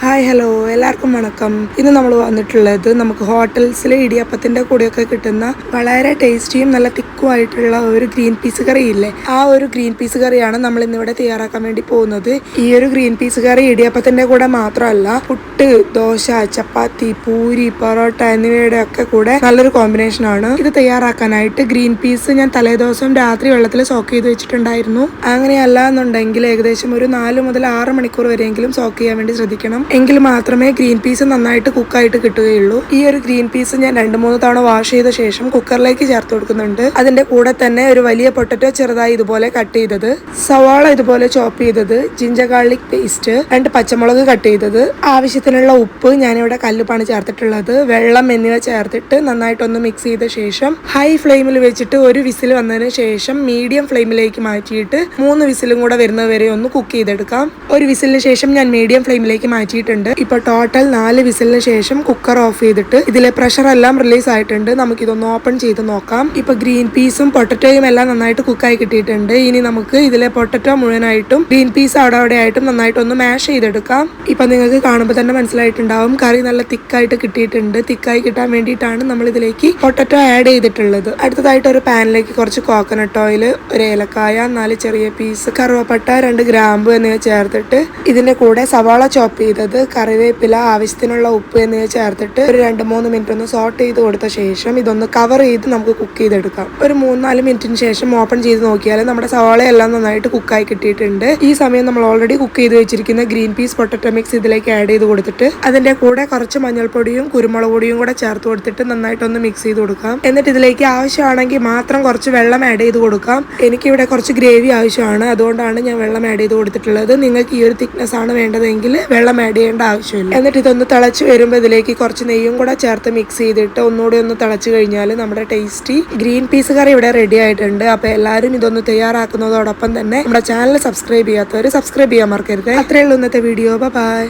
Hi hello. എല്ലാവർക്കും വണക്കം. ഇന്ന് നമ്മൾ വന്നിട്ടുള്ളത് നമുക്ക് ഹോട്ടൽസിലെ ഇടിയപ്പത്തിന്റെ കൂടെയൊക്കെ കിട്ടുന്ന വളരെ ടേസ്റ്റിയും നല്ല തിക്കും ആയിട്ടുള്ള ഒരു ഗ്രീൻ പീസ് കറി ഇല്ലേ ആ ഒരു ഗ്രീൻ പീസ് കറിയാണ് നമ്മൾ ഇന്നിവിടെ തയ്യാറാക്കാൻ വേണ്ടി പോകുന്നത്. ഈ ഒരു ഗ്രീൻ പീസ് കറി ഇടിയപ്പത്തിന്റെ കൂടെ മാത്രമല്ല പുട്ട് ദോശ ചപ്പാത്തി പൂരി പൊറോട്ട എന്നിവയുടെ ഒക്കെ കൂടെ നല്ലൊരു കോമ്പിനേഷൻ ആണ്. ഇത് തയ്യാറാക്കാനായിട്ട് ഗ്രീൻ പീസ് ഞാൻ തലേദിവസം രാത്രി വെള്ളത്തിൽ സോക്ക് ചെയ്ത് വെച്ചിട്ടുണ്ടായിരുന്നു. അങ്ങനെയല്ല എന്നുണ്ടെങ്കിൽ ഏകദേശം ഒരു നാല് മുതൽ ആറ് മണിക്കൂർ വരെയെങ്കിലും സോക്ക് ചെയ്യാൻ വേണ്ടി ശ്രദ്ധിക്കണം. എങ്കിൽ മാത്രമേ ഗ്രീൻ പീസ് നന്നായിട്ട് കുക്കായിട്ട് കിട്ടുകയുള്ളൂ. ഈ ഒരു ഗ്രീൻ പീസ് ഞാൻ രണ്ട് മൂന്ന് തവണ വാഷ് ചെയ്ത ശേഷം കുക്കറിലേക്ക് ചേർത്ത് കൊടുക്കുന്നുണ്ട്. അതിന്റെ കൂടെ തന്നെ ഒരു വലിയ പൊട്ടറ്റോ ചെറുതായി ഇതുപോലെ കട്ട് ചെയ്തത്. സവാള ഇതുപോലെ ചോപ്പ് ചെയ്തത്. ജിഞ്ചർ ഗാർലിക് പേസ്റ്റ് രണ്ട് പച്ചമുളക് കട്ട് ചെയ്തത്. ആവശ്യത്തിനുള്ള ഉപ്പ് ഞാനിവിടെ കല്ലുപ്പാണ് ചേർത്തിട്ടുള്ളത്. വെള്ളം എന്നിവ ചേർത്തിട്ട് നന്നായിട്ടൊന്ന് മിക്സ് ചെയ്ത ശേഷം ഹൈ ഫ്ലെയിമിൽ വെച്ചിട്ട് ഒരു വിസിൽ വന്നതിന് ശേഷം മീഡിയം ഫ്ലെയിമിലേക്ക് മാറ്റിയിട്ട് മൂന്ന് വിസിലും കൂടെ വരുന്നത് വരെ ഒന്ന് കുക്ക് ചെയ്തെടുക്കാം. ഒരു വിസിലിന് ശേഷം ഞാൻ മീഡിയം ഫ്ലെയിമിലേക്ക് മാറ്റിയിട്ടുണ്ട് ഇപ്പൊ ടോട്ടൽ നാല് വിസിലിന് ശേഷം കുക്കർ ഓഫ് ചെയ്തിട്ട് ഇതിലെ പ്രഷർ എല്ലാം റിലീസ് ആയിട്ടുണ്ട്. നമുക്ക് ഇതൊന്ന് ഓപ്പൺ ചെയ്ത് നോക്കാം. ഇപ്പൊ ഗ്രീൻ പീസും പൊട്ടറ്റോയും എല്ലാം നന്നായിട്ട് കുക്കായി കിട്ടിയിട്ടുണ്ട്. ഇനി നമുക്ക് ഇതിലെ പൊട്ടറ്റോ മുഴുവനായിട്ടും ഗ്രീൻ പീസ് അവിടെ അവിടെ ആയിട്ടും നന്നായിട്ട് ഒന്ന് മാഷ് ചെയ്തെടുക്കാം. ഇപ്പൊ നിങ്ങൾക്ക് കാണുമ്പോൾ തന്നെ മനസ്സിലായിട്ടുണ്ടാവും. കറി നല്ല തിക്കായിട്ട് കിട്ടിയിട്ടുണ്ട്. തിക്കായി കിട്ടാൻ വേണ്ടിയിട്ടാണ് നമ്മൾ ഇതിലേക്ക് പൊട്ടറ്റോ ആഡ് ചെയ്തിട്ടുള്ളത്. അടുത്തതായിട്ട് ഒരു പാനിലേക്ക് കുറച്ച് കോക്കനട്ട് ഓയിൽ ഒരു ഏലക്കായ നാല് ചെറിയ പീസ് കറുവപ്പട്ട രണ്ട് ഗ്രാമ്പു എന്നിവ ചേർത്തിട്ട് ഇതിന്റെ കൂടെ സവാള ചോപ്പ് ചെയ്തത് കറിവേപ്പില ആവശ്യത്തിനുള്ള ഉപ്പ് എന്നിവ ചേർത്തിട്ട് ഒരു രണ്ട് മൂന്ന് മിനിറ്റ് ഒന്ന് സോട്ട് ചെയ്ത് കൊടുത്ത ശേഷം ഇതൊന്ന് കവർ ചെയ്ത് നമുക്ക് കുക്ക് ചെയ്തെടുക്കാം. ഒരു മൂന്നാൽ മിനിറ്റിന് ശേഷം ഓപ്പൺ ചെയ്ത് നോക്കിയാൽ നമ്മുടെ സവാളയെല്ലാം നന്നായിട്ട് കുക്കായി കിട്ടിയിട്ടുണ്ട്. ഈ സമയം നമ്മൾ ഓൾറെഡി കുക്ക് ചെയ്ത് വെച്ചിരിക്കുന്ന ഗ്രീൻ പീസ് പൊട്ടറ്റോ മിക്സ് ഇതിലേക്ക് ആഡ് ചെയ്ത് കൊടുത്തിട്ട് അതിന്റെ കൂടെ കുറച്ച് മഞ്ഞൾപ്പൊടിയും കുരുമുളക് പൊടിയും കൂടെ ചേർത്ത് കൊടുത്തിട്ട് നന്നായിട്ട് ഒന്ന് മിക്സ് ചെയ്ത് കൊടുക്കാം. എന്നിട്ട് ഇതിലേക്ക് ആവശ്യമാണെങ്കിൽ മാത്രം കുറച്ച് വെള്ളം ആഡ് ചെയ്ത് കൊടുക്കാം. എനിക്കിവിടെ കുറച്ച് ഗ്രേവി ആവശ്യമാണ്. അതുകൊണ്ടാണ് ഞാൻ വെള്ളം ആഡ് ചെയ്ത് കൊടുത്തിട്ടുള്ളത്. നിങ്ങൾക്ക് ഈ ഒരു തിക്നെസ് ആണ് വേണ്ടതെങ്കിൽ വെള്ളം ആഡ് ചെയ്യേണ്ട ആവശ്യമില്ല. എന്നിട്ട് ഇതൊന്ന് തിളച്ച് വരുമ്പോൾ ഇതിലേക്ക് കുറച്ച് നെയ്യും കൂടെ ചേർത്ത് മിക്സ് ചെയ്തിട്ട് ഒന്നുകൂടി ഒന്ന് തിളച്ച് കഴിഞ്ഞാൽ നമ്മുടെ ടേസ്റ്റി ഗ്രീൻ പീസ് കറി ഇവിടെ റെഡി ആയിട്ടുണ്ട്. അപ്പോൾ എല്ലാവരും ഇതൊന്ന് തയ്യാറാക്കുന്നതോടൊപ്പം തന്നെ നമ്മുടെ ചാനൽ സബ്സ്ക്രൈബ് ചെയ്യാത്തവർ സബ്സ്ക്രൈബ് ചെയ്യാൻ മറക്കരുത്. അത്രയുള്ളൂ ഇന്നത്തെ വീഡിയോ ബൈ